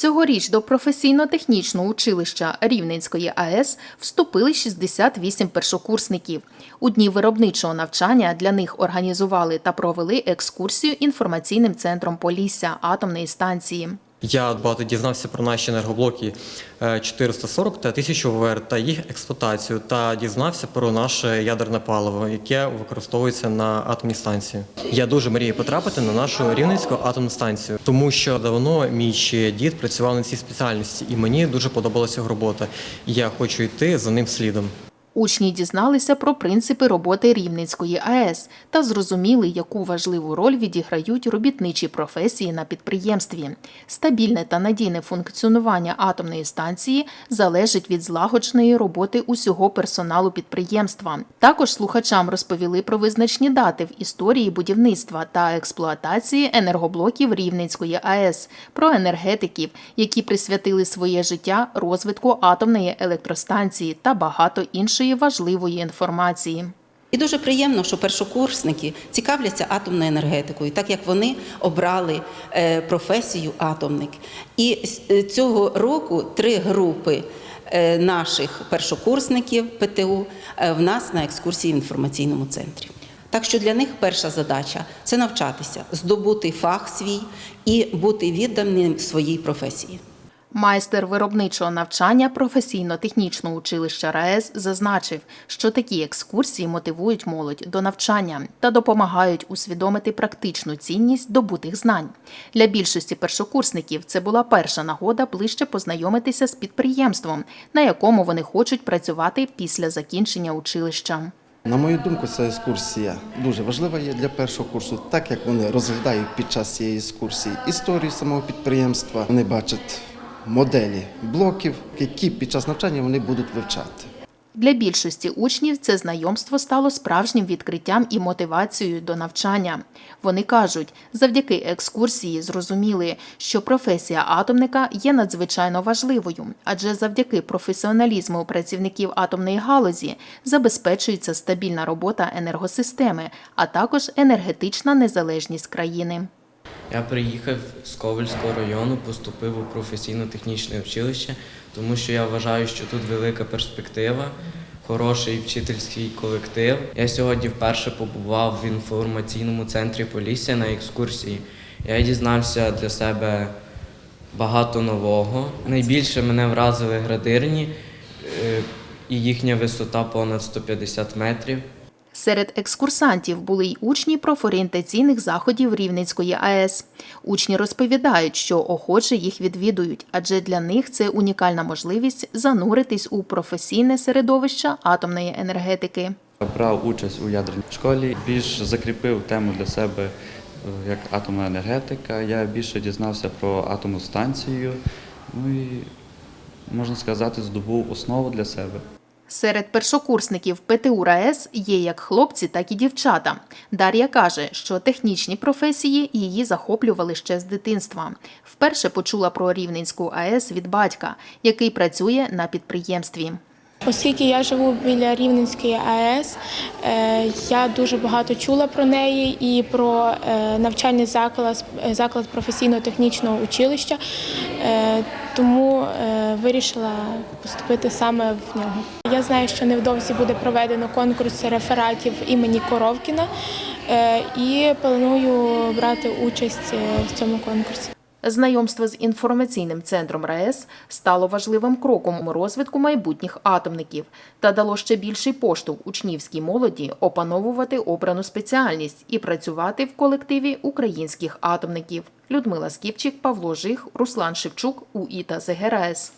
Цьогоріч до професійно-технічного училища Рівненської АЕС вступили 68 першокурсників. У дні виробничого навчання для них організували та провели екскурсію інформаційним центром Полісся атомної станції. Я багато дізнався про наші енергоблоки е, 440 та 1000 ВВР та їх експлуатацію, та дізнався про наше ядерне паливо, яке використовується на атомній станції. Я дуже мрію потрапити на нашу рівненську атомну станцію, тому що давно мій ще дід працював на цій спеціальності, і мені дуже подобалася робота. Я хочу йти за ним слідом. Учні дізналися про принципи роботи Рівненської АЕС та зрозуміли, яку важливу роль відіграють робітничі професії на підприємстві. Стабільне та надійне функціонування атомної станції залежить від злагодженої роботи усього персоналу підприємства. Також слухачам розповіли про визначні дати в історії будівництва та експлуатації енергоблоків Рівненської АЕС, про енергетиків, які присвятили своє життя розвитку атомної електростанції та багато іншої важливої інформації. І дуже приємно, що першокурсники цікавляться атомною енергетикою, так як вони обрали е, професію атомник. І е, цього року три групи е, наших першокурсників ПТУ в нас на екскурсії в інформаційному центрі. Так що для них перша задача це навчатися, здобути фах свій і бути відданим своїй професії. Майстер виробничого навчання професійно-технічного училища РаЕС зазначив, що такі екскурсії мотивують молодь до навчання та допомагають усвідомити практичну цінність добутих знань. Для більшості першокурсників це була перша нагода ближче познайомитися з підприємством, на якому вони хочуть працювати після закінчення училища. На мою думку, ця екскурсія дуже важлива є для першого курсу, так як вони розглядають під час цієї екскурсії історію самого підприємства. Вони бачать моделі блоків, які під час навчання вони будуть вивчати. Для більшості учнів це знайомство стало справжнім відкриттям і мотивацією до навчання. Вони кажуть, завдяки екскурсії зрозуміли, що професія атомника є надзвичайно важливою, адже завдяки професіоналізму працівників атомної галузі забезпечується стабільна робота енергосистеми, а також енергетична незалежність країни. Я приїхав з Ковальського району, поступив у професійно-технічне училище, тому що я вважаю, що тут велика перспектива, хороший вчительський колектив. Я сьогодні вперше побував в інформаційному центрі Полісся на екскурсії. Я дізнався для себе багато нового. Найбільше мене вразили градирні е, і їхня висота понад 150 метрів. Серед екскурсантів були й учні профорієнтаційних заходів Рівненської АЕС. Учні розповідають, що охоче їх відвідують, адже для них це унікальна можливість зануритись у професійне середовище атомної енергетики. Брав участь у ядерній школі, більш закріпив тему для себе е, як атомна енергетика. Я більше дізнався про атомну станцію, ну і можна сказати, здобув основу для себе. Серед першокурсників ПТУ РаЕС є як хлопці, так і дівчата. Дар'я каже, що технічні професії її захоплювали ще з дитинства. Вперше почула про Рівненську АЕС від батька, який працює на підприємстві. Оскільки я живу біля Рівненської АЕС, е, я дуже багато чула про неї і про е, навчальний заклад, заклад професійно-технічного училища, Е, тому е, вирішила поступити саме в нього. Я знаю, що невдовзі буде проведено конкурс рефератів імені Коровкіна е, і планую брати участь е, в цьому конкурсі. Знайомство з інформаційним центром РаЕС стало важливим кроком у розвитку майбутніх атомників та дало ще більший поштовх учнівській молоді опановувати обрану спеціальність і працювати в колективі українських атомників. Людмила Скіпчик, Павло Жих, Руслан Шевчук, УІТА ЗГРАЕС.